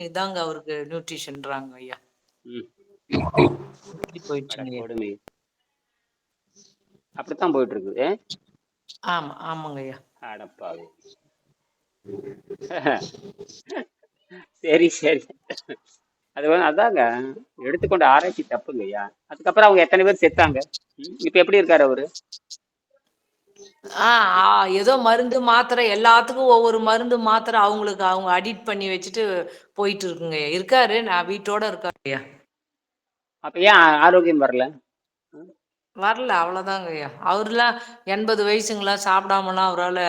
இதாங்க அவருக்கு நியூட்ரிஷன்றாங்க ஐயா. போயிடுச்சுங்க ஐயா. அப்படித்தான் போயிட்டு இருக்குது. ஏ? ஆமா, ஆமாங்க ஐயா. அடப்பாவி. சரி, சரி. அது வந்து அதாங்க. எடுத்துக்கொண்ட ஆராய்ச்சி தப்புங்கய்யா. அதுக்கப்புறம் அவங்க எத்தனை பேர் செத்தாங்க? இப்ப எப்படி இருக்காரு அவரு? ஆ, ஆ ஏதோ மருந்து, மாத்திரை எல்லாத்துக்கும் ஒவ்வொரு மருந்து, மாத்திரை அவங்களுக்கு அவங்க அடிக்ட் பண்ணி வச்சுட்டு போயிட்டு இருக்குங்க. இருக்காரு. நான் வீட்டோட இருக்காரு ஐயா. அப்ப ஏன் ஆரோக்கியம் வரல? வரல அவ்வளோதாங்க ஐயா. அவருலாம் 80 வயசுங்களா சாப்பிடாமலாம் அவரால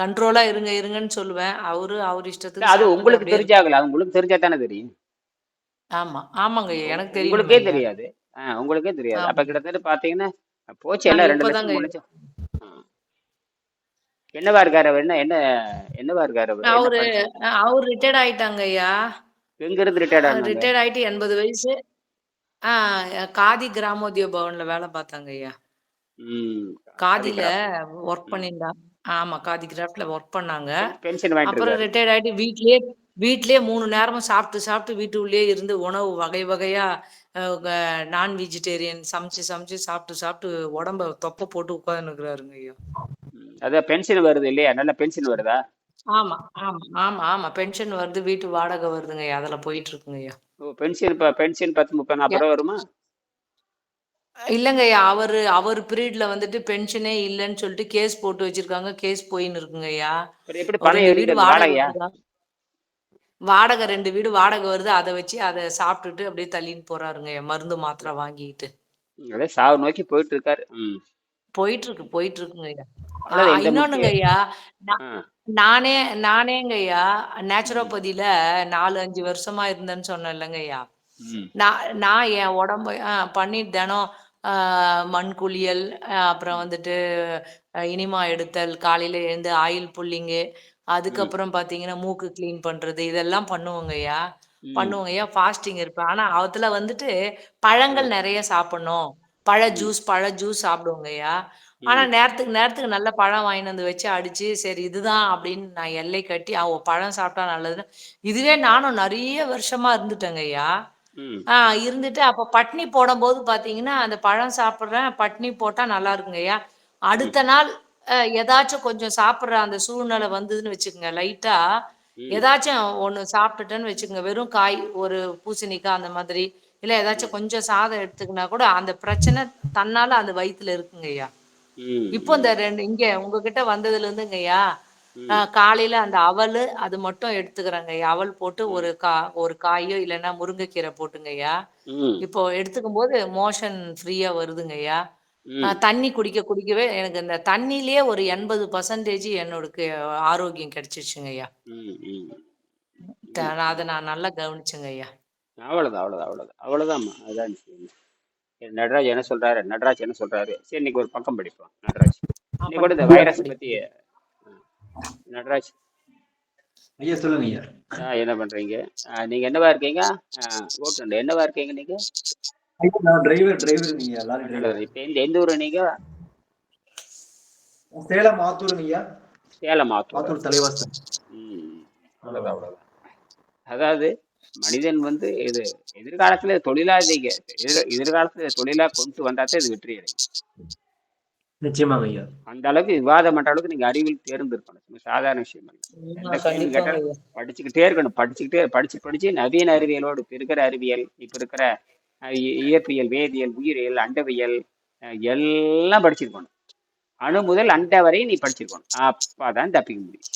கண்ட்ரோலா இருங்க, இருங்கன்னு சொல்லுவேன். அவரு அவர் இஷ்டத்துக்கு அது உங்களுக்கு. தெரிஞ்சாகல. அது உங்களுக்கு தெரிஞ்சா தானே தெரியும். ஆமா, ஆமாங்க ஐயா. எனக்கு தெரியணுமே உங்களுக்கே. தெரியாது. ஆ உங்களுக்கே தெரியாது. அப்ப. கிட்டத்தட்ட பார்த்தீங்கன்னா, போச்சு எல்லாம் 2 இப்பதாங்க லட்சம், 3 லட்சம். என்னவா இருக்காரு அவர்? என்ன என்ன என்னவா இருக்காரு அவரு? அவரு அவரு ரிட்டயர்ட் ஆயிட்டாங்க ஐயா. எங்க இருந்து ரிட்டயர்ட் ஆனாங்க? ரிட்டயர்ட் ஆயிட்டு 80 வயசு. காதி கிராமோதய பவன்ல வேலை பார்த்தாங்க ஐயா. காதில. ஒர்க் ம். பண்ணியிருந்தாங்க. ஆமா. காதி கிராஃப்ட்ல ஒர்க் பண்ணாங்க. அப்புறம். ரிட்டயர்ட் ஆயிட்டு வீட்லயே வீட்லயே 3 நேரமும் சாப்பிட்டு, சாப்பிட்டு வீட்டுக்குள்ளேயே இருந்து உணவு வகை வகையா நான் வெஜிடேரியன் சமைச்சு, சமைச்சு சாப்பிட்டு, சாப்பிட்டு உடம்ப தொப்ப போட்டு உட்கார்ந்துருக்கிறாருங்க ஐயா. அதான் பென்ஷன் வருது இல்லையா? நல்ல பென்ஷன் வருதா? ஆமா, ஆமா, ஆமா, ஆமா. பென்ஷன் வருது. வீட்டு வாடகை வருதுங்க. அதுல போயிட்டு இருக்குங்க ஐயா. ஓ! பென்ஷன் இப்ப பென்ஷன் 10, 30, 40 எ ரூவா வருமா? இல்லங்க ஐயா. அவரு அவர் பீரியட்ல வந்துட்டு பென்ஷனே இல்லன்னு சொல்லிட்டு கேஸ் போட்டு வச்சிருக்காங்க. கேஸ் போயின்னு இருக்குங்க ஐயா. அப்புறம் எப்படி ஒரு பணம் 2 வீடு வாடகையா? வாடகை 2 வீடு வாடகை வருது. அத வச்சு அத சாப்பிட்டுட்டு அப்படியே தள்ளின்னு போறாருங்க. மருந்து, மாத்திரை வாங்கிட்டு. அதே சாவு நோக்கி போயிட்டு இருக்காரு. போயிட்டு இருக்கு, போயிட்டு இருக்குங்க ஐயா. இன்னொன்னுங்க ஐயா. நானே நானேங்க ஐயா. நேச்சுரோபதியில 4, 5 வருஷமா இருந்தேன்னு சொன்னேன் இல்லங்க ஐயா. நான் நான் என் உடம்ப அ பண்ணி தினம் மண் குளியல், அப்புறம். வந்துட்டு இனிமா எடுத்தல், காலையில எழுந்து ஆயில் புல்லிங்கு, ம். அதுக்கப்புறம் பார்த்தீங்கன்னா, மூக்கு கிளீன் பண்றது இதெல்லாம் பண்ணுவோங்க ஐயா. பண்ணுவோங்க ஐயா. ஃபாஸ்டிங் இருப்பேன். ஆனா அதுல வந்துட்டு. பழங்கள் நெறைய சாப்பிடணும். பழ. ஜூஸ் பழ ஜூஸ் சாப்பிடுவோங்க ஐயா. ஆனா. நேரத்துக்கு நேரத்துக்கு நல்ல பழம் வாங்கின்னு வந்து வச்சு அடிச்சு, சரி இதுதான் அப்படின்னு நான் எல்லை கட்டி, ஓ பழம் சாப்பிட்டா நல்லதுன்னு இதுவே நானும் நெறைய வருஷமா இருந்துட்டேங்க ஐயா. ம். ஆ இருந்துட்டு அப்ப பட்னி போடும்போது பார்த்தீங்கன்னா, அந்த பழம் சாப்பிடுறேன். பட்னி போட்டா நல்லா இருக்குங்க ஐயா. அடுத்த நாள் ஏதாச்சும் கொஞ்சம் சாப்பிடுற அந்த சூழ்நிலை வந்ததுன்னு வச்சுக்கங்க, லைட்டா. ஏதாச்சும் ஒண்ணு சாப்பிட்டுட்டேன்னு வச்சுக்கங்க, வெறும் காய், ஒரு பூசணிக்காய் அந்த மாதிரி, இல்ல ஏதாச்சும். கொஞ்சம் சாதம் எடுத்துக்கினா கூட அந்த பிரச்சனை தன்னால அந்த வயித்துல இருக்குங்க ஐயா. ம். இப்போ இந்த. 2 இங்க உங்ககிட்ட அ ம். காலையில அந்த அவலு அது மட்டும் எடுத்துக்கிறேங்க ஐயா. அவல் போட்டு. ஒரு கா ஒரு காயோ இல்லன்னா முருங்கைக்கீரை போட்டுங்க ஐயா. ம். இப்போ எடுத்துக்கும்போது மோஷன் ஃப்ரீயா வருதுங்க ஐயா. அ ம். தண்ணி குடிக்க குடிக்கவே எனக்கு இந்த தண்ணியிலேயே ஒரு 80% என்னோடக்கு ஆரோக்கியம் கிடைச்சிருச்சுங்க ஐயா. அத நான் நல்லா கவனிச்சேங்க ஐயா. அவ்வளவுதான், அவ்வளவுதான், அவ்வளவுதான். அவ்வளவுதாம்மா. அதான் விஷயம். நடராஜ் என்ன சொல்றாரு? நடராஜ் என்ன சொல்றாரு? சரி இன்னைக்கு ஒரு பக்கம் படிப்போம். நடராஜ். இன்னைக்கு கூட இந்த. வைரஸ் பத்தி அ நடராஜ். ஐயா சொல்லுங்க ஐயா. ஆ என்ன பண்றீங்க? அ நீங்க என்னவா இருக்கீங்க? அ ஓட்டுநர் என்னவா இருக்கீங்க நீங்க? டிரைவர். லாரி நல்லது. டிரைவர். இப்ப எந்த எந்த ஊரு நீங்க? சேலம் ஆத்தூருங்க ஐயா. சேலம் ஆத்தூரா? ஆத்தூர் தலைவாசல். ம். அவ்வளவுதான். அதாவது மனிதன் வந்து இது எதிர்காலத்துல தொழிலா நீங்க எதிர் எதிர்காலத்துல தொழிலா கொண்டு வந்தா தான் இது வெற்றி அடையும். நிச்சயமாங்க ஐயா. அந்த அளவுக்கு விவாதம் பண்ற அளவுக்கு நீங்க அறிவில் தேர்ந்திருக்கணும். சாதாரண விஷயம் ஐயா. படிச்சுக்கிட்டே இருக்கணும். படிச்சுக்கிட்டே படிச்சு படிச்சு நவீன அறிவியலோடு இப்ப இருக்கிற அறிவியல், இப்ப இருக்கிற இயற்பியல், வேதியியல், உயிரியல், அண்டவியல் எல்லாம் படிச்சிருக்கணும். அணு முதல் அண்ட வரை நீ படிச்சிருக்கணும். அப்பதான் தப்பிக்க முடியும்.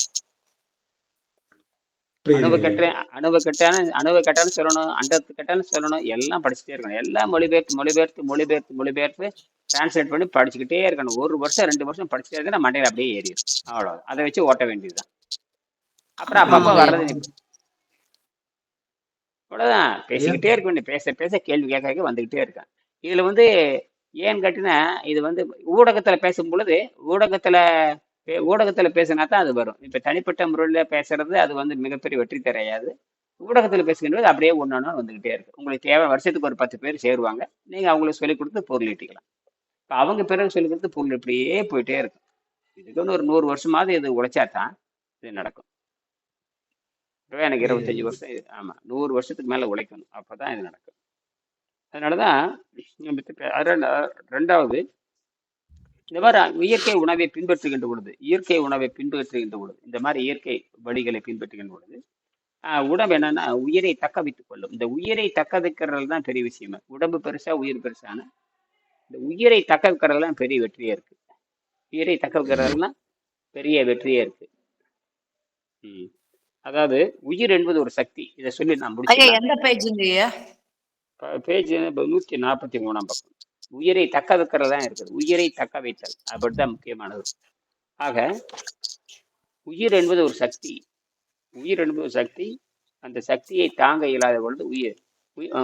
அணுவ. கெட்டேன் அணுவ கெட்டாலும் அணுவ கெட்டாலும் சொல்லணும். அண்டத்து கெட்டாலும் சொல்லணும். எல்லாம் படிச்சுட்டே இருக்கணும். எல்லாம் மொழிபெயர்த்து, மொழிபெயர்த்து, மொழிபெயர்த்து, மொழிபெயர்த்து டிரான்ஸ்லேட் பண்ணி படிச்சுக்கிட்டே இருக்கணும். 1 வருஷம், 2 வருஷம் படிச்சுட்டே இருந்தா மண்டையில அப்படியே ஏறிரும். அவ்வளவுதான். அத வச்சு ஓட்ட வேண்டியதுதான். அப்புறம் அப்பப்ப. வர்றது. ஐயா. பேசிக்கிட்டே இருக்க வேண்டிய பேச பேச கேள்வி கேட்க வந்துகிட்டே இருக்கான். இதுல வந்து ஏன்னு கேட்டீங்கன்னா, இது வந்து ஊடகத்துல பேசும்பொழுது, ஊடகத்துல பே ஊடகத்துல பேசினா தான் அது வரும். இப்ப தனிப்பட்ட முறையில பேசுறது அது வந்து மிகப்பெரிய வெற்றி தரையாது. ஊடகத்துல பேசுகின்றது அப்படியே ஒண்ணொண்ணா வந்துகிட்டே இருக்கு. உங்களுக்கு தேவை வருஷத்துக்கு ஒரு 10 பேர் சேருவாங்க. நீங்க அவங்களுக்கு சொல்லிக் குடுத்து பொருள் ஈட்டிக்கலாம். இப்ப அவங்க பிறகு சொல்லிக் குடுத்து பொருள் இப்படியே போயிட்டே இருக்கும். இதுக்குன்னு ஒரு 100 வருஷமாவது இது உழைச்சா தான் இது நடக்கும். இப்பவே எனக்கு இருபத்தஞ்சு வருஷம் இது- ஆமா நூறு வருஷத்துக்கு மேல உழைக்கணும் அப்பதான் இது நடக்கும் இப்ப ரெண்டா- ரெண்டாவது இந்த மாதிரி இயற்கை உணவை பின்பற்றுகின்ற பொழுது இயற்கை உணவை பின்பற்றுகின்ற பொழுது இந்த மாதிரி இயற்கை வழிகளை பின்பற்றுகின்ற பொழுது உடம்பு என்னன்னா உயிரை தக்க வைத்துக் கொள்ளும். இந்த உயிரை தக்க வைக்கிறது தான் பெரிய விஷயமே. உடம்பு பெருசா உயிர் பெருசான இந்த உயிரை தக்க வைக்கிறது தான் பெரிய வெற்றியே இருக்கு. உயிரை தக்க வைக்கிறதுலாம் பெரிய வெற்றியே இருக்கு. அதாவது உயிர் என்பது ஒரு சக்தி. இதை சொல்லி நான் முடிச்சுக்கலாம் எந்த ஐயா? பேஜ் நூத்தி நாற்பத்தி மூணாம் பக்கம். உயிரை தக்க வைக்கிறது தான் இருக்குது. உயிரை தக்க வைத்தல். அப்படிதான் முக்கியமானது. ஆக உயிர் என்பது ஒரு சக்தி. உயிர் என்பது ஒரு சக்தி. அந்த சக்தியை தாங்க இயலாத பொழுது உயிர்.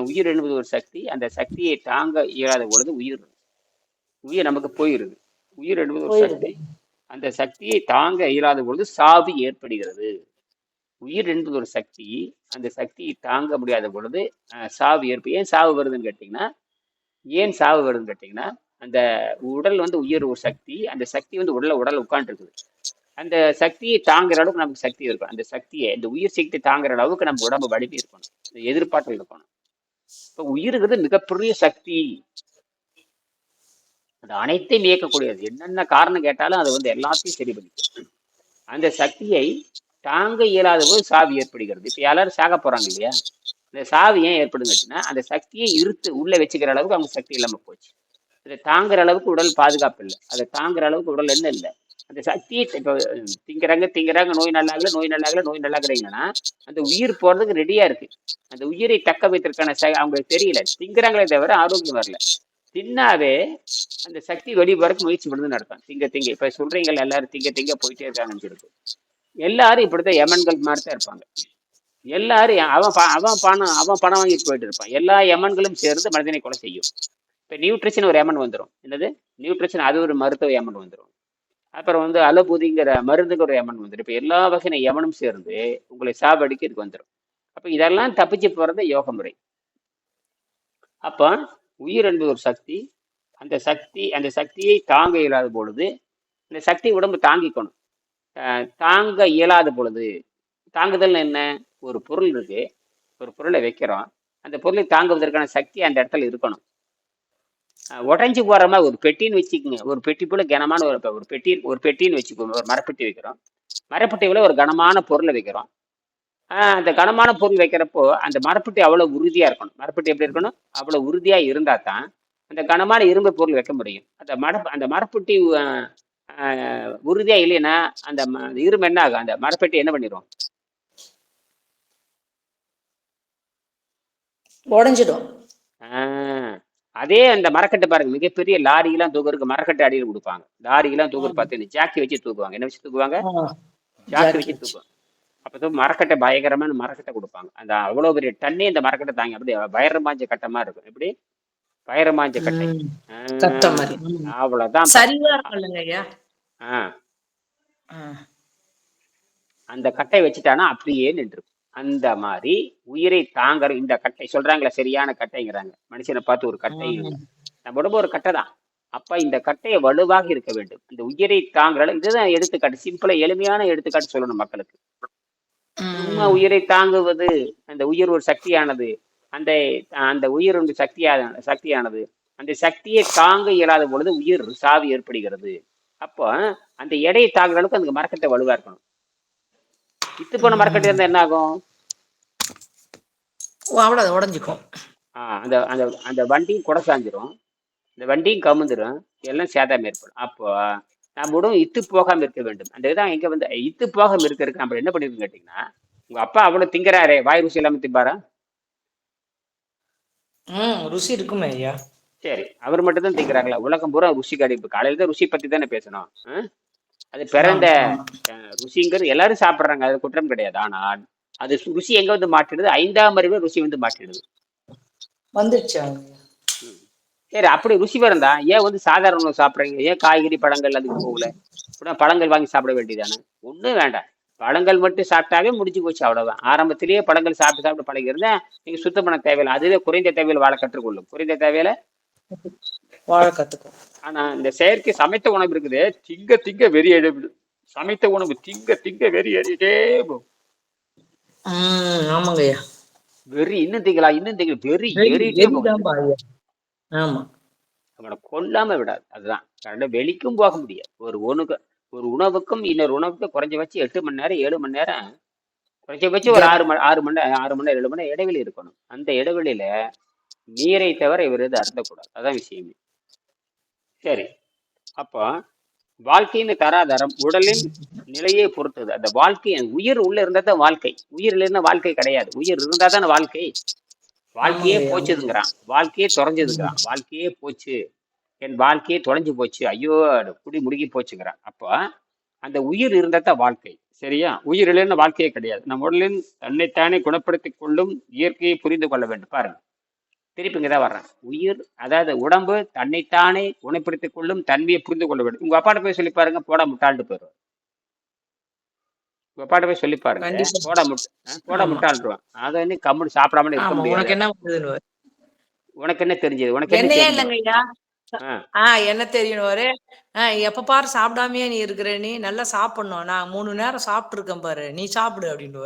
உயிர் என்பது ஒரு சக்தி. அந்த சக்தியை தாங்க இயலாத பொழுது உயிர். உயிர் நமக்கு போயிருது. உயிர் என்பது ஒரு. சக்தி. அந்த சக்தியை தாங்க இயலாத பொழுது சாவு ஏற்படுகிறது. உயிர் என்பது ஒரு சக்தி. அந்த சக்தியை தாங்க முடியாத பொழுது சாவு ஏற்ப. ஏன் சாவு வருதுன்னு கேட்டிங்கன்னா ஏன் சாவு வருதுன்னு கேட்டிங்கன்னா அந்த உடல் வந்து உயிர் ஒரு சக்தி அந்த சக்தி வந்து உடலை உடல் உட்காந்துருக்குது அந்த சக்தியை தாங்குற அளவுக்கு நமக்கு சக்தி இருக்கும். அந்த சக்தியை இந்த உயிர் சக்தி தாங்குற அளவுக்கு நம்ம உடம்பு வலிமை இருக்கணும். இந்த எதிர்பார்த்தல் இருக்கணும். இப்போ உயிருங்கிறது மிகப்பெரிய சக்தி. அது அனைத்தையும் இயக்கக்கூடியது. என்னென்ன காரணம் கேட்டாலும் அது வந்து எல்லாத்தையும் சரி பண்ணிக்கும். அந்த சக்தியை தாங்க இயலாத போது சாவு ஏற்படுகிறது. இப்போ எல்லாரும் சாக போறாங்க இல்லையா? இந்த சாவு ஏன் ஏற்படுங்கச்சுன்னா அந்த சக்தியை இருத்து உள்ள வச்சுக்கிற அளவுக்கு அவங்க சக்தி இல்லாம போச்சு. அதை தாங்குற அளவுக்கு உடல் பாதுகாப்பு இல்லை. அதை தாங்குற அளவுக்கு உடல் என்ன இல்லை. அந்த சக்தியை இப்போ திங்கிறாங்க திங்கிறாங்க நோய் நல்லாகல நோய் நல்லாகல நோய் நல்லாகிறீங்கன்னா அந்த உயிர் போறதுக்கு ரெடியா இருக்கு. அந்த உயிரை தக்க வைத்திருக்கான ச- அவங்களுக்கு தெரியல. திங்கிறாங்களே தவிர ஆரோக்கியம் வரல. தின்னாவே அந்த சக்தி வெளியே வரக்கு முயற்சி பண்ணுதுன்னு அர்த்தம். திங்க திங்க. இப்ப சொல்றீங்கல்ல எல்லாரும் திங்க திங்க போயிட்டே இருக்காங்கன்னு சொல்லிட்டு. எல்லாரும் இப்படித்தான் யமன்கள் மாதிரி தான் இருப்பாங்க. எல்லாரும் அவன் அவன் பணம் அவன் பணம் வாங்கிட்டு போயிட்டு இருப்பான். எல்லா யமன்களும் சேர்ந்து மனிதனை கொலை செய்யும். இப்போ நியூட்ரிஷன் ஒரு எமன் வந்துடும் என்னது? நியூட்ரிஷன் அது ஒரு மருத்துவ எமன் வந்துடும் அப்புறம் வந்து அலபூதிங்கிற மருந்துங்கிற ஒரு எமன் வந்துடும் இப்போ எல்லா வகையான யமனும் சேர்ந்து உங்களை சாவடிக்கிறதுக்கு வந்துடும் அப்போ இதெல்லாம் தப்பிச்சு போறது யோக முறை அப்ப உயிர் என்பது ஒரு சக்தி. அந்த சக்தி அந்த சக்தியை தாங்க இயலாத பொழுது இந்த சக்தி உடம்பு தாங்கிக்கணும். அஹ் தாங்க இயலாத பொழுது தாங்குதல் என்ன? ஒரு பொருள் இருக்கு. ஒரு பொருளை வைக்கிறோம். அந்த பொருளை தாங்குவதற்கான சக்தி அந்த இடத்துல இருக்கணும். உடஞ்சி உடைஞ்சு போற மாதிரி ஒரு பெட்டின்னு வச்சுக்கோங்க. ஒரு பெட்டி போல கனமான ஒரு ஒரு பெட்டி ஒரு பெட்டின்னு வச்சுக்கோங்க. ஒரு மரப்பெட்டி வைக்கிறோம். மரப்பெட்டியில ஒரு கனமான பொருளை வைக்கிறோம். ஆஹ் அந்த கனமான பொருள் வைக்கிறப்போ அந்த மரப்பெட்டி அவ்வளவு உறுதியா இருக்கணும். மரப்பெட்டி எப்படி இருக்கணும்? அவ்வளவு உறுதியா இருந்தா தான் அந்த கனமான இரும்பு பொருள் வைக்க முடியும். அந்த மர அந்த மரப்பெட்டி ஆஹ், உறுதியா இல்லைன்னா அந்த ம- இரும்பு என்ன ஆகும்? அந்த மரப்பெட்டி என்ன பண்ணிடும் உடஞ்சிடும். ஆஹ், அதே அந்த மரக்கட்டை பாருங்க மிகப்பெரிய லாரியெல்லாம் தூக்குறதுக்கு மரக்கட்டை அடியில் கொடுப்பாங்க. லாரியெல்லாம் தூக்குறது பார்த்து ஜாக்கி வச்சு தூக்குவாங்க. என்ன வச்சு தூக்குவாங்க? ஜாக்கி வச்சு தூக்குவாங்க. அப்போ மரக்கட்டை பயங்கரமான மரக்கட்டை கொடுப்பாங்க. அந்த அவ்வளோ பெரிய டன்னே இந்த மரக்கட்டை தாங்க அப்படி வைரமாஞ்ச கட்டமா இருக்கும். எப்படி? வைரமாஞ்ச கட்டை. ஆ. அந்த கட்டை வச்சுட்டானா அப்படியே நின்றுக்கும் அந்த மாதிரி உயிரை தாங்குற இந்த கட்டை சொல்றாங்களே சரியான கட்டைங்கிறாங்க. மனுஷனை பார்த்து ஒரு கட்டை. நம்ம உடம்பு ஒரு கட்டை தான். அப்ப இந்த கட்டையை வலுவாக இருக்க வேண்டும். இந்த உயிரை தாங்குற இதுதான் எடுத்துக்காட்டு சிம்பிளா எளிமையான எடுத்துக்காட்டு சொல்லணும் மக்களுக்கு. சும்மா. உயிரை தாங்குவது அந்த உயிர் ஒரு சக்தியானது அந்த அந்த உயிர் ஒரு சக்தியான சக்தியானது. அந்த சக்தியை தாங்க இயலாத பொழுது உயிர் சாவு ஏற்படுகிறது. அப்போ அந்த எடையை தாங்குற அளவுக்கு அந்த மரக்கட்டை வலுவா இருக்கணும். இத்து போன மரக்கட்டை இருந்தா என்ன ஆகும் அவ்வளவு உடஞ்சிக்கும். ஆஹ் அந்த அந்த அந்த வண்டியும் குடை சாஞ்சிரும். இந்த வண்டியும் கமுந்துரும். எல்லாம் சேதம் ஏற்படும். அப்போ நம்ம உடம்பு இத்து போகாம இருக்க வேண்டும். அந்த இதான் எங்க வந்து இத்து போகாம இருக்கிறதுக்கு நம்ம என்ன பண்ணிருக்கோம் கேட்டீங்கன்னா உங்க அப்பா அவ்வளவு திங்கிறாரே. வாய் ருசி இல்லாம திம்பாரா? ம் ருசி இருக்குமே ஐயா. சரி அவர் மட்டும் தான் திங்கிறாங்களா? உலகம் பூரா ருசி கடை இப்ப காலையில தான் ருசி பத்தி தானே பேசணும். ஆ? அது பிறந்த ருசிங்கிறது எல்லாரும் சாப்பிடுறாங்க. அது குற்றம் கிடையாது. ஆனால் அது ருசி எங்க வந்து மாட்டிடுது ஐந்தாம் அறிவு ருசி வந்து மாட்டிடுது வந்துருச்சு சரி அப்படி ருசி வரந்தா ஏன் வந்து சாதாரண உணவு சாப்பிடுறீங்க? ஏன் காய்கறி பழங்கள் அதுக்கு போகல? பழங்கள் வாங்கி சாப்பிட வேண்டியதானே ஒண்ணும் வேண்டாம். பழங்கள் மட்டும் சாப்பிட்டாவே முடிஞ்சு போச்சு அவ்வளவுதான். ஆரம்பத்திலேயே பழங்கள் சாப்பிட்டு சாப்பிட்டு பழகி இருந்தா நீங்க சுத்தம் பண்ண தேவையில்லை. அதுவே குறைந்த தேவையில் வாழ கற்றுக்கொள்ளும். குறைந்த தேவையில வாழ கத்துக்கும். ஆனா இந்த செயற்கை சமைத்த உணவு இருக்குது. திங்க திங்க வெறி எழுது சமைத்த உணவு திங்க திங்க வெறி எழுதிட்டே போகும். ம் ஆமாங்க ஐயா. வெறி இன்னும் திங்களா இன்னும் திங்களா வெறி ஏறிட்டே ஆமா. அவனை கொல்லாம விடாது. அதுதான். கரெக்டாக வெளிக்கும் போக முடியாது. ஒரு உணவு ஒரு உணவுக்கும் இன்னொரு உணவுக்கும் குறைஞ்சபட்சம் எட்டு மணி நேரம் ஏழு மணி நேரம் குறைஞ்சபட்சம் ஒரு கேப் ஆறு மணி ஆறு மணி நேரம் ஆறு மணி நேரம் ஏழு மணி நேரம் இடைவெளி இருக்கணும். அந்த இடைவெளியில நீரை தவிர இவர் எதுவும் அருந்தக்கூடாது. அதான் விஷயமே. சரி. அப்போ வாழ்க்கைன்னு தராதரம் உடலின் நிலையை பொறுத்தது. அந்த வாழ்க்கை உயிர் உள்ள இருந்தா தான் வாழ்க்கை. உயிர் இல்லைன்னா வாழ்க்கை கிடையாது. உயிர் இருந்தா தானே வாழ்க்கை. வாழ்க்கையே போச்சுதுங்கிறான். வாழ்க்கையே. தொலைஞ்சதுங்கிறான் வாழ்க்கையே போச்சு. என் வாழ்க்கையே தொலைஞ்சு போச்சு. ஐயோ குடி முடுகி போச்சுங்கிறான். அப்போ அந்த உயிர் இருந்தா தான் வாழ்க்கை. சரியா? உயிர் இல்லைன்னா வாழ்க்கையே கிடையாது. நம் உடலின் தன்னைத்தானே குணப்படுத்திக் கொள்ளும் இயற்கையை புரிந்து கொள்ள வேண்டும். பாருங்க. திருப்பி இங்கே தான் வர்றேன். உயிர் அதாவது உடம்பு தன்னைத்தானே குணப்படுத்திக் கொள்ளும் தன்மையை புரிந்து கொள்ள வேண்டும். உங்க அப்பாட்ட போய் சொல்லி பாருங்க போடா முட்டாள்னு போயிடுவார். உங்க அப்பாட்ட போய் சொல்லி பாருங்க. போடா முட்டை போடா ஆமா. முட்டாள்ருவான் அதை வந்து கம்முன்னு சாப்பிடாம இருக்க முடியாது. உனக்கு என்ன வந்ததுன்னு உனக்கு என்ன தெரிஞ்சது? உனக்கு என்ன என்னையே தெரியும் இல்லைங்க ஐயா ஆ. ஆ என்ன தெரியணும் ஆ எப்ப பாரு சாப்பிடாமயே நீ இருக்கிற நீ நல்லா சாப்பிடணும். நான் மூணு நேரம் சாப்பிட்டு இருக்கேன் பாரு. நீ சாப்பிடு அப்படின்னு.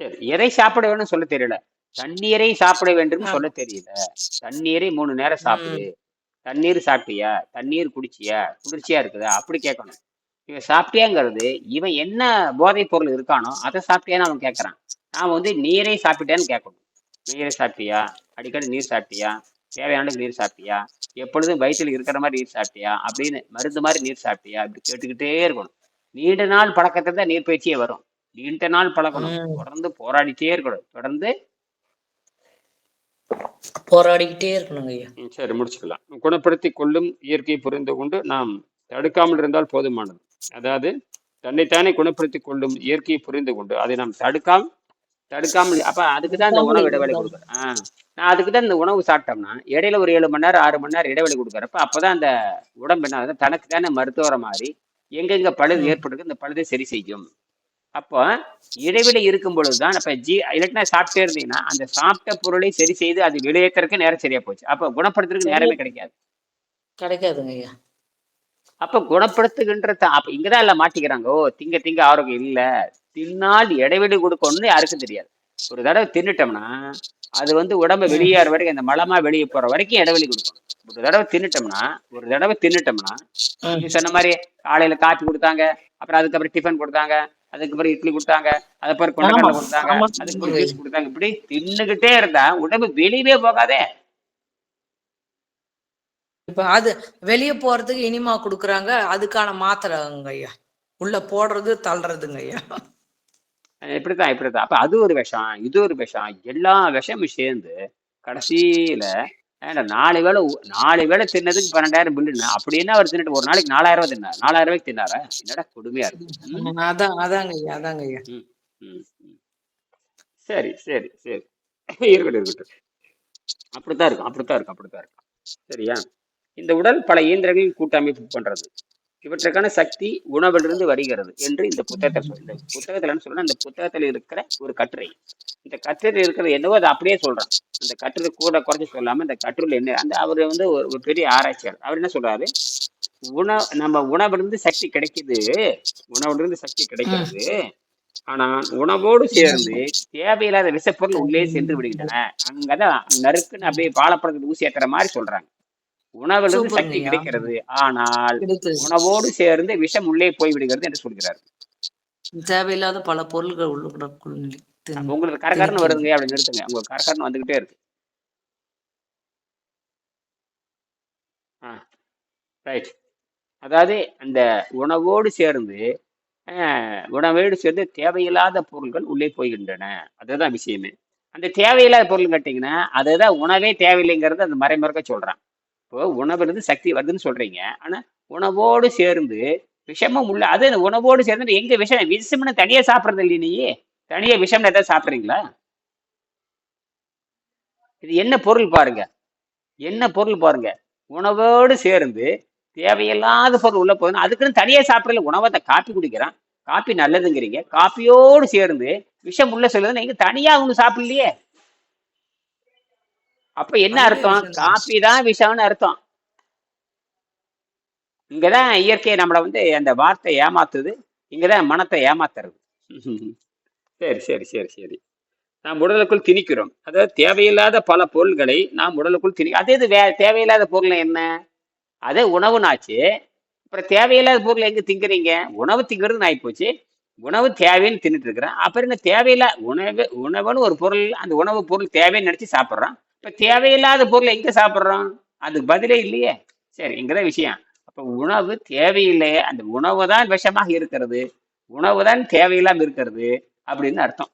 சரி எதை சாப்பிட வேணும்னு சொல்ல தெரியல. தண்ணீரை சாப்பிட வேண்டும் சொல்ல தெரியல. தண்ணீரை மூணு நேரம் சாப்பிடு. தண்ணீர் சாப்பிட்டியா? தண்ணீர் குடிச்சியா? குளிர்ச்சியா இருக்குதா? அப்படி கேட்கணும். இவன் சாப்பிட்டியாங்கிறது இவன் என்ன போதைப் பொருள் இருக்கானோ அதை சாப்பிட்டியான்னு அவன் கேட்கறான். நாம வந்து நீரை சாப்பிட்டியான்னு கேட்கணும். நீரை சாப்பிட்டியா? அடிக்கடி நீர் சாப்பிட்டியா? தேவையான நீர் சாப்பிட்டியா? எப்பொழுதும் வயிற்றில் இருக்கிற மாதிரி நீர் சாப்பிட்டியா? அப்படின்னு மருந்து மாதிரி நீர் சாப்பிட்டியா? இப்படி கேட்டுக்கிட்டே இருக்கணும். நீண்ட நாள் பழக்கத்துல தான் நீர் பயிற்சியே வரும். நீண்ட நாள் பழக்கணும். தொடர்ந்து போராடிட்டே இருக்கணும். தொடர்ந்து போராடிக்கிட்டே இருக்கணுங்க ஐயா. சரி முடிச்சுக்கலாம். குணப்படுத்தி கொள்ளும் இயற்கையை புரிந்து கொண்டு நாம் தடுக்காமல் இருந்தால் போதுமானது. அதாவது தன்னைத்தானே குணப்படுத்தி கொள்ளும் இயற்கையை புரிந்து கொண்டு அதை நாம் தடுக்காம தடுக்காமல் அப்ப அதுக்கு தான் இந்த உணவு இடைவெளி கொடுக்குறேன் ஆ நான் அதுக்கு தான் இந்த உணவு சாப்பிட்டோம்னா இடையில ஒரு ஏழு மணி நேரம் ஆறு மணி நேரம் இடைவெளி கொடுக்குறப்ப அப்பதான் அந்த உடம்பு என்ன தனக்கு தானே மருத்துவரை மாதிரி எங்கெங்க பழுது. ஏற்பட்டிருக்கு இந்த பழுதை சரி செய்யும். அப்போ இடைவெளி இருக்கும் பொழுதுதான் அப்ப ஜி இல்லாட்டினா சாப்பிட்டே இருந்தீங்கன்னா அந்த சாப்பிட்ட பொருளை சரி செய்து அது வெளியேற்றறதுக்கு நேரம் சரியா போச்சு. அப்ப குணப்படுத்துறதுக்கு நேரமே கிடைக்காது. கிடைக்காதுங்க ஐயா. அப்ப குணப்படுத்துகின்ற அப்ப இங்கதான் எல்லாம் மாட்டிக்கிறாங்க. ஓ திங்க திங்க ஆரோக்கியம் இல்ல. தின்னால் இடைவெளி கொடுக்கணும்னு யாருக்கும் தெரியாது. ஒரு தடவை தின்னுட்டோம்னா அது வந்து உடம்ப. வெளியேற வரைக்கும் அந்த மலமா வெளியே போற வரைக்கும் இடைவெளி கொடுக்கணும் ஒரு தடவை தின்னுட்டோம்னா ஒரு தடவை தின்னுட்டோம்னா சொன்ன மாதிரி காலையில காப்பி கொடுத்தாங்க அப்புறம் அதுக்கப்புறம் டிஃபன் கொடுத்தாங்க அதுக்கப்புறம் இட்லி கொடுத்தாங்க. அதுக்கப்புறம் கொண்டக்கடலை கொடுத்தாங்க. அதுக்கப்புறம் ஜூஸ் கொடுத்தாங்க. இப்படி தின்னுகிட்டே இருந்தா உடம்பு வெளியவே போகாதே. இப்ப அது வெளிய போறதுக்கு இனிமா குடுக்குறாங்க. அதுக்கான மாத்திரைங்க ஐயா உள்ள போடுறது தள்ளுறதுங்க ஐயா அஹ் இப்படித்தான் இப்படித்தான். அப்ப அது ஒரு விஷம் இது ஒரு விஷம். எல்லா விஷமும் சேர்ந்து கடைசியில ஏன்டா நாலு உ- நாலு வேளை தின்னதுக்கு பன்னெண்டாயிரம் பில்லுன்னா அப்படின்னா அவர் தின்னுட்டு ஒரு நாளைக்கு நாலாயிரம் ரூபாய் தின்னார் நாலாயிரம் ரூபாய்க்கு தின்னாரா? என்னடா கொடுமையா இருக்கு. அதான் அதாங்க ஐயா அதாங்க ஐயா. சரி சரி சரி. இருக்கட்டும் இருக்கட்டும். அப்படித்தான் இருக்கும் அப்படித்தான் இருக்கும் அப்படித்தான் இருக்கும். சரியா? இந்த உடல் பல இயந்திரங்களின் கூட்டமைப்பு பண்றது. இவற்றுக்கான சக்தி உணவிலிருந்து வருகிறது என்று இந்த புத்தகத்தை இந்த புத்தகத்துல சொல்றேன் இந்த புத்தகத்துல இருக்கிற ஒரு கட்டுரை. இந்த கட்டுரையில் இருக்கிறது என்னவோ அதை அப்படியே சொல்றான். அந்த கட்டுரை கூட குறைச்சி சொல்லாம இந்த கட்டுரையில் என்ன அந்த அவர் வந்து ஒரு ஒரு பெரிய ஆராய்ச்சியாளர். அவர் என்ன சொல்றாரு? உணவு நம்ம உணவிலிருந்து சக்தி கிடைக்குது. உணவிலிருந்து சக்தி கிடைக்கிறது. ஆனா உணவோடு சேர்ந்து தேவையில்லாத விஷப்பொருள் உள்ளே சென்று விடுகின்றன. அங்கதான் நறுக்குன்னு அப்படியே பாலப்படத்துக்கு ஊசி ஏத்துற மாதிரி சொல்றாங்க. உணவிலிருந்து சூப்பருங்க சக்தி கிடைக்கிறது. ஆனால் உணவோடு சேர்ந்து விஷம் உள்ளே போய் விடுகிறது என்று சொல்கிறார். தேவையில்லாத பல பொருள்கள் உள்ளுக்குள்ள அப்ப உங்களுக்கு கரகரன்னு வருதுங்க அப்படி நிறுத்துங்க. உங்க கரகரன்னு வந்துகிட்டே இருக்கு. ரைட் அதாவது அந்த உணவோடு சேர்ந்து உணவோடு சேர்ந்து தேவையில்லாத பொருள்கள் உள்ளே போகின்றன அதுதான் விஷயமே. அந்த தேவையில்லாத பொருள் கேட்டிங்கன்னா அதுதான் உணவே தேவையில்லைங்கிறது அந்த மறைமுறைக்க சொல்றான். இப்போ உணவுலேருந்து சக்தி வருதுன்னு சொல்றீங்க. ஆனா உணவோடு சேர்ந்து விஷமும் உள்ள அது அந்த உணவோடு சேர்ந்து எங்க விஷம்? விஷம்னு தனியா சாப்பிட்றது இல்லையே நீ தனியா விஷம்னு எதாவது சாப்பிட்றீங்களா? இது என்ன பொருள் பாருங்க. என்ன பொருள் பாருங்க. உணவோடு சேர்ந்து தேவையில்லாத பொருள் உள்ள போதும் அதுக்குன்னு தனியா சாப்பிடல உணவை காப்பி குடிக்கிறான். காப்பி நல்லதுங்கிறீங்க. காப்பியோடு சேர்ந்து விஷம் உள்ள சொல்லுதுன்னு நீங்க தனியா ஒன்று சாப்பிடலையே? அப்ப என்ன அர்த்தம்? காப்பி தான் விஷம்னு அர்த்தம். இங்கதான் இயற்கை நம்மளை வந்து அந்த வார்த்தை ஏமாத்துது. இங்கதான் மனத்தை ஏமாத்துறது. சரி சரி சரி சரி. நாம் உடலுக்குள் திணிக்கிறோம். அதாவது தேவையில்லாத பல பொருள்களை நாம் உடலுக்குள் திணி அதே இது வே தேவையில்லாத பொருள் என்ன? அதே உணவுனாச்சு. அப்புறம் தேவையில்லாத பொருள் எங்க திங்கிறீங்க? உணவு திங்கிறது ஆயிப்போச்சு. உணவு தேவைன்னு தின்னுட்டு இருக்கிறேன். அப்புறம் என்ன? தேவையில்லா உணவு உணவுன்னு ஒரு பொருள் அந்த உணவு பொருள் தேவைன்னு நினைச்சு சாப்பிட்றோம் இப்ப தேவையில்லாத பொருளை எங்க சாப்பிட்றோம்? அதுக்கு பதிலே இல்லையே. சரி இங்கதான் விஷயம். அப்போ உணவு தேவையில்லை. அந்த உணவு தான் விஷமாக இருக்கிறது. உணவு தான் தேவையில்லாம இருக்கிறது அப்படின்னு அர்த்தம்.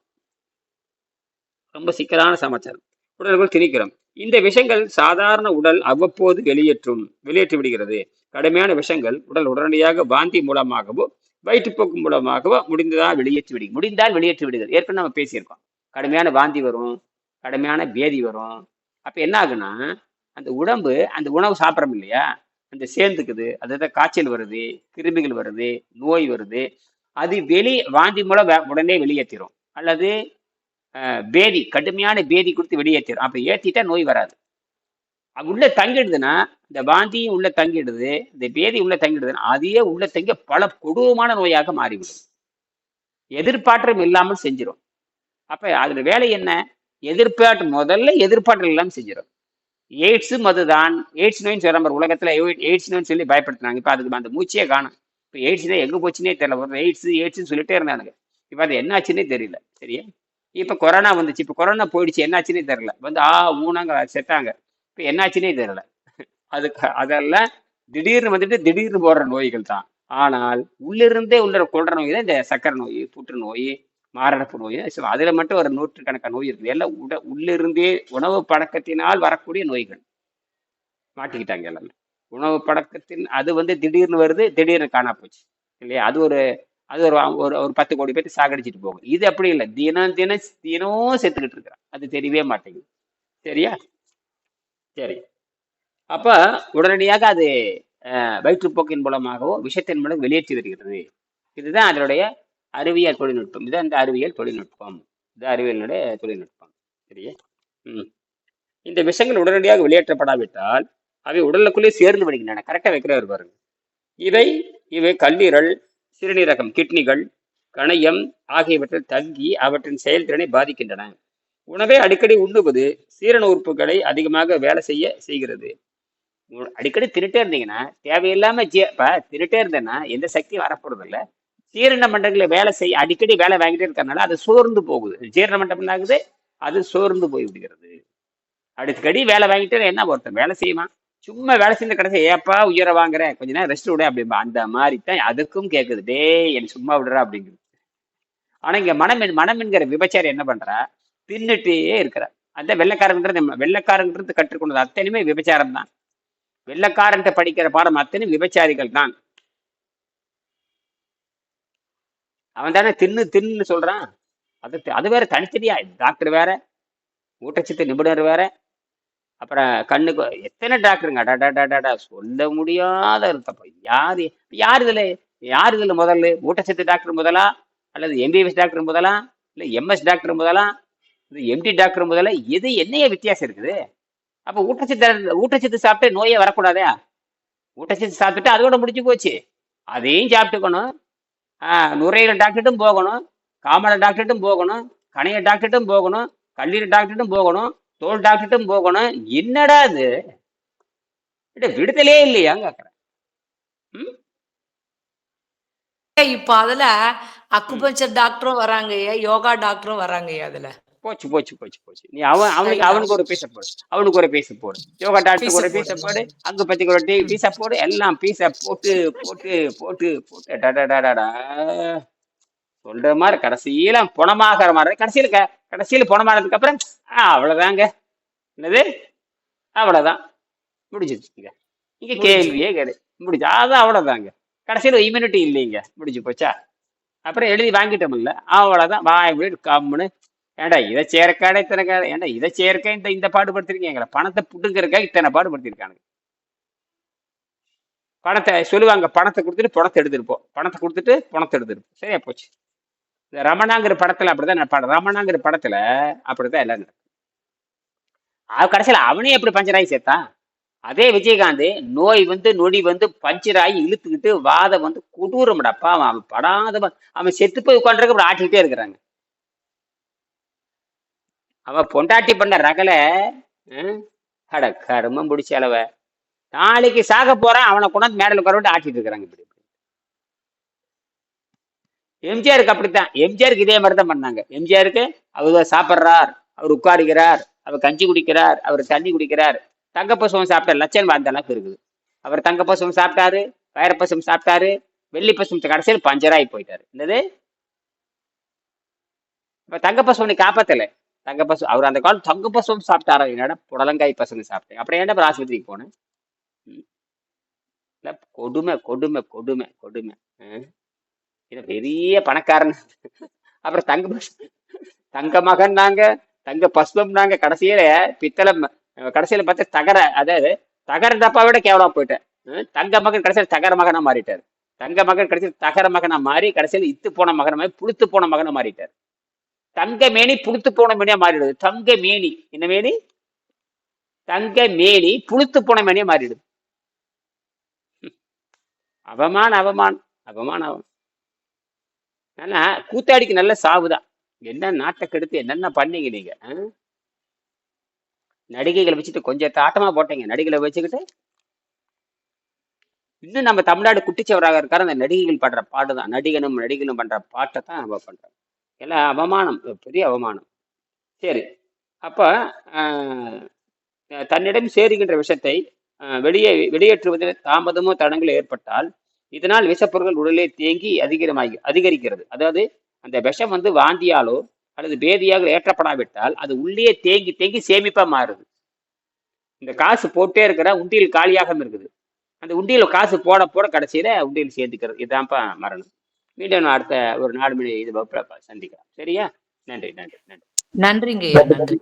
ரொம்ப சிக்கலான சமாச்சாரம். உடல்கள் திணிக்கிறோம். இந்த விஷங்கள் சாதாரண உடல் அவ்வப்போது வெளியேற்றும் வெளியேற்றி விடுகிறது. கடுமையான விஷங்கள் உடல் உடனடியாக வாந்தி மூலமாகவோ வயிற்றுப்போக்கு மூலமாகவோ முடிந்ததால் வெளியேற்றி விடு முடிந்தால் வெளியேற்றி விடுகிறது. ஏற்கனவே நம்ம பேசியிருக்கோம். கடுமையான வாந்தி வரும் கடுமையான பேதி வரும் அப்போ என்ன ஆகுனா அந்த உடம்பு அந்த உணவு சாப்பிட்றோம் இல்லையா? அந்த சேர்ந்துக்குது அதாவது காய்ச்சல் வருது கிருமிகள் வருது நோய் வருது அது வெளி வாந்தி மூலம் உடனே வெளியேற்றிடும் அல்லது பேதி கடுமையான பேதி கொடுத்து வெளியேற்றிடும் அப்போ ஏற்றிட்டா நோய் வராது. அது உள்ள தங்கிடுதுன்னா இந்த வாந்தியும் உள்ள தங்கிடுது இந்த பேதி உள்ள தங்கிடுதுன்னா அதையே உள்ள தங்கி பல கொடூரமான நோயாக மாறிவிடும். எதிர்பார்ப்பும் இல்லாமல் செஞ்சிடும் அப்ப அதுல வேலை என்ன? எதிர்ப்பாட்டு முதல்ல எதிர்பார்ப்பு இல்லாமல் செஞ்சிடும் எய்ட்ஸ் மதுதான் எய்ட்ஸ் நோய்னு சொல்ற மாதிரி உலகத்துல எய்ட்ஸ் நோய்னு சொல்லி பயப்படுத்தினாங்க. இப்போ அதுக்கு அந்த மூச்சையே காணும். இப்போ எய்ட்ஸ் எங்கே போச்சுன்னே தெரியல. ஒரு எய்ட்ஸ் எய்ட்ஸ்னு சொல்லிட்டே இருந்தானுங்க. இப்போ அது என்னாச்சுன்னே தெரியல. சரியா? இப்போ கொரோனா வந்துச்சு. இப்போ கொரோனா போயிடுச்சு. என்னாச்சுன்னே தெரியல. வந்து ஆ ஊனாங்க செத்தாங்க. இப்போ என்னாச்சுன்னே தெரியல. அதுக்கு அதெல்லாம் திடீர்னு வந்துட்டு திடீர்னு போடுற நோய்கள் தான். ஆனால் உள்ளிருந்தே உள்ள கொள்ற நோய் தான் இந்த சக்கரை நோய் புற்றுநோய் மாரடைப்பு நோய். ஸோ அதில் மட்டும் ஒரு நூற்றுக்கணக்கான நோய் இருக்குது. எல்லாம் உட உள்ளிருந்தே உணவு பழக்கத்தினால் வரக்கூடிய நோய்கள். மாட்டிக்கிட்டாங்க எல்லாமே. உணவு பழக்கத்தின் அது வந்து திடீர்னு வருது திடீர்னு காணா போச்சு. இல்லையா? அது ஒரு அது ஒரு ஒரு ஒரு பத்து கோடி பேர்த்து சாகடிச்சிட்டு போகும். இது அப்படி இல்லை. தினம் தினம் தினம் செத்துக்கிட்டு இருக்கிறான். அது தெரியவே மாட்டேங்குது. சரியா? சரி. அப்ப உடனடியாக அது வயிற்றுப்போக்கின் மூலமாகவோ விஷத்தின் மூலம் வெளியேற்றி வருகிறது. இதுதான் அதனுடைய அறிவியல் தொழில்நுட்பம். இதுதான் இந்த அறிவியல் தொழில்நுட்பம். இது அறிவியலுடைய தொழில்நுட்பம். சரியா? ம். இந்த விஷயங்கள் உடனடியாக வெளியேற்றப்படாவிட்டால் அவை உடலுக்குள்ளே சேர்ந்து விடுகின்றன. கரெக்டாக வைக்கிறார் பாருங்க. இவை இவை கல்லீரல் சிறுநீரகம் கிட்னிகள் கணையம் ஆகியவற்றில் தங்கி அவற்றின் செயல்திறனை பாதிக்கின்றன. உணவை அடிக்கடி உண்ணுவது சீரண உறுப்புகளை அதிகமாக வேலை செய்ய செய்கிறது. உ- அடிக்கடி திருட்டே இருந்தீங்கன்னா தேவையில்லாம ஜீ இப்போ திருட்டே இருந்தேன்னா எந்த சக்தியும் வரப்போறதில்லை. ஜீரண மண்டலங்களில் வேலை செய்ய அடிக்கடி வேலை வாங்கிட்டே இருக்கிறதுனால அது சோர்ந்து போகுது. ஜீரண மண்டலம் என்ன ஆகுது? அது சோர்ந்து போய் விடுகிறது. அடிக்கடி வேலை வாங்கிட்டு என்ன ஒருத்தன் வேலை செய்வான்? சும்மா வேலை செஞ்ச கடைசி ஏப்பா உயர வாங்குற கொஞ்ச நேரம் ரெஸ்ட் விட அப்படிம்பா. அந்த மாதிரி தான் அதுக்கும் கேட்குது டேய் எனக்கு சும்மா விடுறா அப்படிங்கிறது ஆனா இங்க மனம் மனம் என்கிற விபச்சாரி என்ன பண்றா? தின்னுட்டே இருக்கிற. அந்த வெள்ளைக்காரங்கிறது வெள்ளைக்காரங்கிறது கற்றுக்கொண்டது அத்தனையுமே விபச்சாரம் தான் வெள்ளைக்காரன்ட்ட படிக்கிற பாடம் அத்தனை விபச்சாரிகள் தான் அவன் தானே தின்னு தின்னு சொல்கிறான் அது அது வேற தனித்தனியா. டாக்டர் வேற ஊட்டச்சத்து நிபுணர் வேற. அப்புறம் கண்ணுக்கு எத்தனை டாக்டருங்க அடாடாடாடா சொல்ல முடியாத இருக்கப்ப யாரு யார் இதில்? யார் இதில் முதல்ல? ஊட்டச்சத்து டாக்டர் முதலா? அல்லது எம்பிபிஎஸ் டாக்டர் முதலா? இல்லை எம்எஸ் டாக்டர் முதலா? இது எம்டி டாக்டர் முதல்ல எது என்னைய வித்தியாசம் இருக்குது. அப்போ ஊட்டச்சத்து ஊட்டச்சத்து சாப்பிட்டு நோயே வரக்கூடாதே? ஊட்டச்சத்து சாப்பிட்டுட்டு அதோட முடிஞ்சு போச்சு. அதையும் சாப்பிட்டுக்கணும். நுரையீரல் டாக்டர்ட்டும் போகணும் காமல டாக்டர்ட்டும் போகணும் கணைய டாக்டர்ட்டும் போகணும் கல்லீரல் டாக்டர்ட்டும் போகணும் தோல் டாக்டர்ட்டும் போகணும். என்னடா இது? இது விடுதலே இல்லையாங்க ம்? இப்ப அதுல அக்குபஞ்சர் டாக்டரும் வராங்கய்யா யோகா டாக்டரும் வராங்கய்யா அதுல? போச்சு போச்சு போச்சு போச்சு. நீ அவன் அவனுக்கு அவனுக்கு ஒரு பீஸை போடு. அவனுக்கு ஒரு பீஸ் போடு. யோகா டாக்டருக்கு ஒரு பீஸை போடு. அங்க பத்திக்கு ஒரு பீஸை போடு. எல்லாம் பீஸை போட்டு போட்டு போட்டு போட்டு. டடடடடா சொல்ற மாதிரி கடைசியில புணமாகிற மாதிரி கடைசியில கடைசியில புணமானதுக்கு அப்புறம் ஆ, அவ்வளவுதாங்க. என்னது? அவ்வளவுதான். முடிஞ்சிருச்சுங்க இங்க. கேள்வியே கிடையாது முடிஞ்சு. அதான் அவ்வளவுதாங்க. கடைசியில இம்யூனிட்டி இல்லைங்க. முடிஞ்சு போச்சா? அப்புறம் எழுதி வாங்கிட்டோம்ல. அவ்வளவுதான். வாய் கம்முன்னு ஏண்டா இதை சேர்க்காட இத்தனை கா- ஏண்டா இதை சேர்க்க இந்த இந்த பாடுபடுத்திருக்கீங்களா பணத்தை புட்டுங்கிறக்கா இத்தனை பாடுபடுத்திருக்கானுங்க? பணத்தை சொல்லுவாங்க பணத்தை கொடுத்துட்டு பணத்தை எடுத்துருப்போம் பணத்தை கொடுத்துட்டு பணத்தை எடுத்துருப்போம் சரியா போச்சு. இந்த ரமணாங்கிற படத்துல அப்படிதான் ரமணாங்கிற படத்துல அப்படிதான் எல்லாம் நடக்கும். அவ கடைசியில அவனே எப்படி பஞ்சராகி சேர்த்தான்? அதே விஜயகாந்த் நோய் வந்து நொடி வந்து பஞ்சராகி இழுத்துக்கிட்டு வாதம் வந்து கொடூரம்டா. அவன் அவன் படாத அவன் செத்து போய் உட்காந்துருக்க அப்புறம் ஆட்டிக்கிட்டே இருக்கிறாங்க. அவன் பொண்டாட்டி பண்ண ரகலை அட கருமம் பிடிச்ச அளவ. நாளைக்கு சாக போறான் அவனை கொண்டாந்து மேடல் உட்கார விட்டு ஆட்டிட்டு இருக்கிறாங்க இப்படி எம்ஜிஆருக்கு அப்படித்தான். எம்ஜிஆருக்கு இதே மாதிரி தான் பண்ணாங்க. எம்ஜிஆருக்கு அவர் சாப்பிட்றார் அவர் உட்காருகிறார் அவர் கஞ்சி குடிக்கிறார் அவர் தண்ணி குடிக்கிறார். தங்கப்பசுவம் சாப்பிட்ட லட்சம் வாழ்ந்த அளவுக்கு இருக்குது. அவர் தங்கப்பசுவம் சாப்பிட்டாரு வைரப்பசுவம் சாப்பிட்டாரு வெள்ளி பசுவம் கடைசியில் பஞ்சராகி போயிட்டாரு. என்னது? இப்போ தங்கப்பசுவனை காப்பாத்தலை. தங்கப்பசு அவர் அந்த காலம் தங்கப்பசுவம் சாப்பிட்டாரா? என்னடா புடலங்காய் பசங்க சாப்பிட்டேன். அப்புறம் ஏன்டா அப்புறம் ஆஸ்பத்திரிக்கு போனேன் இல்லை கொடுமை கொடுமை கொடுமை கொடுமை. இது பெரிய பணக்காரன். அப்புறம் தங்க பசு- தங்க மகன்னாங்க தங்க பசுவம் நாங்க கடைசியில பித்தளை கடைசியில பார்த்து தகர அதாவது தகர டப்பா விட கேவலமா போயிட்டேன். தங்க மகன் கடைசியில் தகர மகனா மாறிட்டார். தங்க மகன் கடைசியில் தகர மகனா மாறி கடைசியில் இத்து போன மகனை மாதிரி புளுத்து போன மகனை மாறிட்டார். தங்க மேனி புளுத்து போன மேனியா மாறிடுது. தங்க மேனி. என்ன மேனி? தங்க மேனி புளுத்து போன மேனியா மாறிடுது. அவமான் அவமான் அவமான் அவன் ஆனா கூத்தாடிக்கு நல்ல சாவுதான் என்ன நாட்டை கெடுத்து என்னென்ன பண்ணீங்க நீங்க நடிகைகளை வச்சுட்டு கொஞ்சம் தாட்டமா போட்டீங்க. நடிகளை வச்சுக்கிட்டு இன்னும் நம்ம தமிழ்நாடு குட்டிச்சவராக இருக்காரு. அந்த நடிகைகள் பண்ற பாட்டு தான் நடிகனும் நடிகனும் பண்ற பாட்டை தான் நம்ம பண்றோம். எல்லாம் அவமானம் பெரிய அவமானம். சரி அப்போ தன்னிடம் சேருகின்ற விஷத்தை வெளியே வெளியேற்றுவதில் தாமதமோ தடங்கள் ஏற்பட்டால் இதனால் விஷப்பொருட்கள் உடலே தேங்கி அதிகரமாகி அதிகரிக்கிறது. அதாவது அந்த விஷம் வந்து வாந்தியாலோ அல்லது பேதியாக ஏற்றப்படாவிட்டால் அது உள்ளே தேங்கி தேங்கி சேமிப்பாக மாறுது. இந்த காசு போட்டே இருக்கிற உண்டியல் காலியாகவும் இருக்குது. அந்த உண்டியல் காசு போட போட கடைசியில் உண்டியல் சேர்த்துக்கிறது இதுதான்ப்பா மரணம். மீண்டும் அடுத்த ஒரு நாலு மணி இது வகுப்புல சந்திக்கலாம். சரியா? நன்றி நன்றி நன்றி. நன்றிங்க நன்றி.